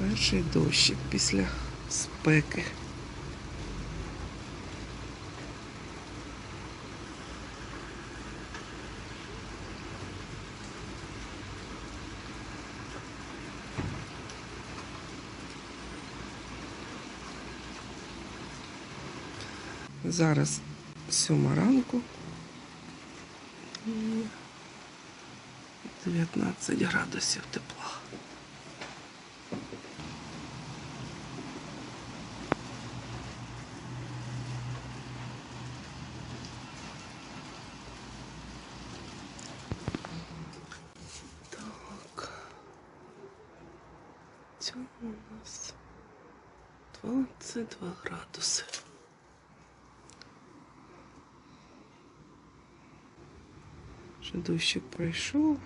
Перший дощик після спеки. Зараз сьома ранку. І 19 градусів тепла. Цьому у нас 22 градуси. Вже дощик пройшов.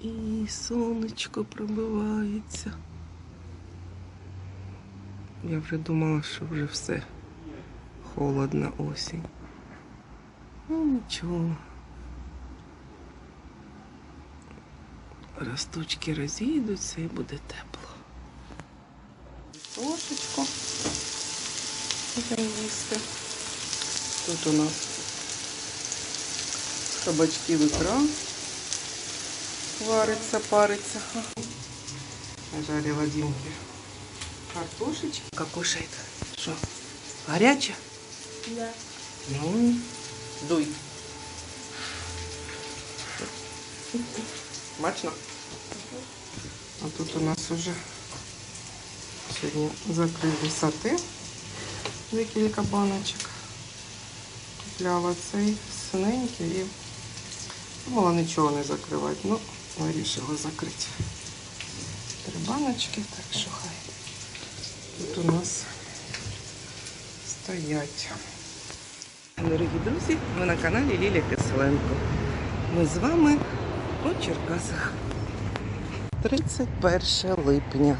І сонечко пробивається. Я вже думала, що вже все. Холодна осінь. Ну нічого. Росточки розійдуться і буде тепло. Ложечку заїсти. Тут у нас з кабачків ікра вариться, париться. Жарила Димке картошечки. Как кушает? Что? Горячая? Да. Ну, дуй. Смачно? А тут у нас уже сьогодні закрили сати. Декілька баночок. Купляла цей синенький і думала нічого не закривати. Ну, вирішила закрити. Три баночки, так що хай. Тут у нас стоять. Дорогі друзі, ви на каналі Лілія Киселенко. Ми з вами у Черкасах. 31 липня.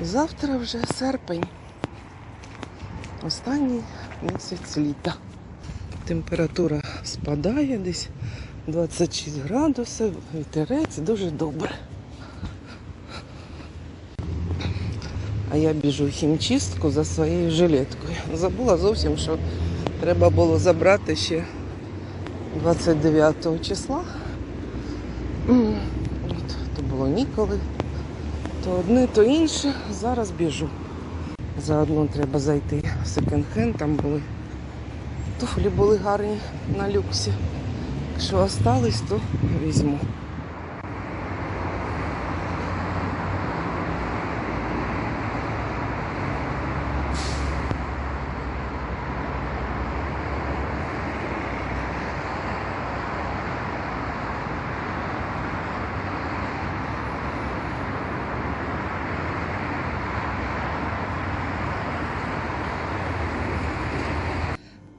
Завтра вже серпень. Останній місяць літа. Температура спадає десь 26 градусів, вітерець дуже добре. А я біжу в хімчистку за своєю жилеткою. Забула зовсім, що треба було забрати ще 29 числа. От, то одне, то інше. Зараз біжу. Заодно треба зайти в секонд-хенд, там були туфлі були гарні на люксі. Якщо остались, то візьму.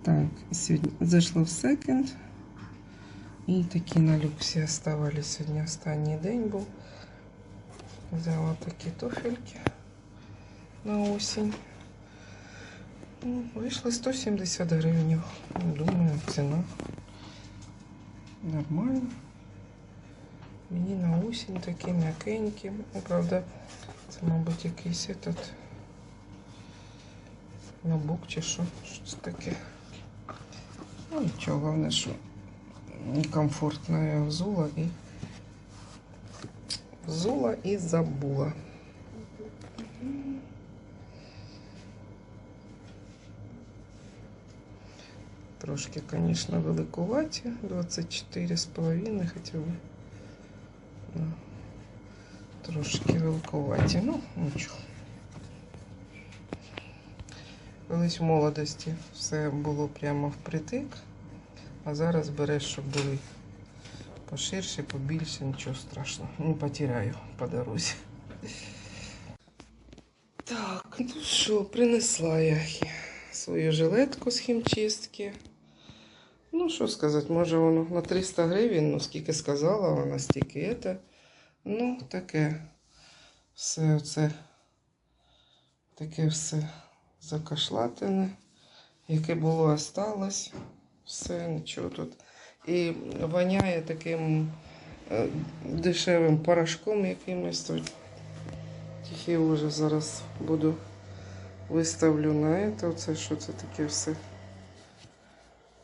Так, сегодня зайшла в секонд. І такі на люксі оставались сьогодні останній день був. Взяла такі туфельки на осінь. Ну, Вийшли 170 гривень. Думаю, ціна нормальна. Мені на осінь такі м'якенькі. Ну, правда, це, мабуть, якийсь этот набук чи що, щось таке. Ну, нічого, головне, що комфортно я взула і взула і забула. Трошки, конечно, великуваті, 24,5 хоча б. Да. Трошки великуваті, ну, нічого. Колись в молодості все було прямо впритик, а зараз береш, щоб були поширше, побільше, нічого страшного. Не потеряю по дорозі. Так, ну що, принесла я свою жилетку з хімчистки. Ну, що сказати, може воно на 300 гривень, ну скільки сказала, вона стільки це. Ну, таке все це, таке все закашлатене, яке було осталось. Все, нічого тут. І воняє таким е, дешевим порошком якимось. то Тихий ужас зараз буду виставлю на це. Оце що це таке все.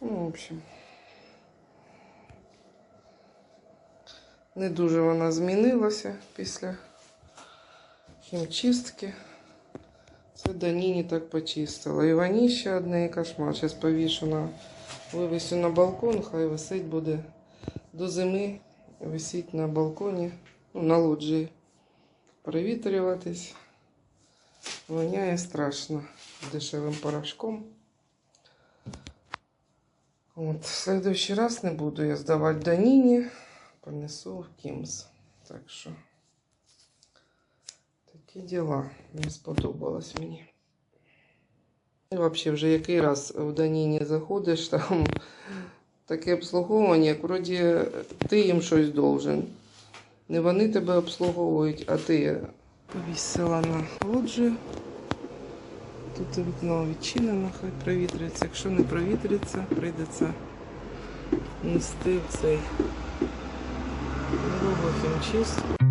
Ну, в общем. Не дуже вона змінилася після хімчистки. Даніні так почистила. І ваніще одне і кошмар. Зараз повішу на вивесю на балкон, хай висить буде до зими. Висіть на балконі, ну, на лоджії. Провітрюватись. Воняє страшно дешевим порошком. От, в следующий раз не буду я здавати Даніні. Понесу в Кімс. Так що такі діла. Не сподобалось мені. І взагалі, вже який раз в Даніні заходиш, там таке обслуговування, як вроді ти їм щось должен. Не вони тебе обслуговують, а ти повісила на лоджію. Тут вікно відчинено, хай провітрюється. Якщо не провітрюється, прийдеться нести цей дорогу хімчистку.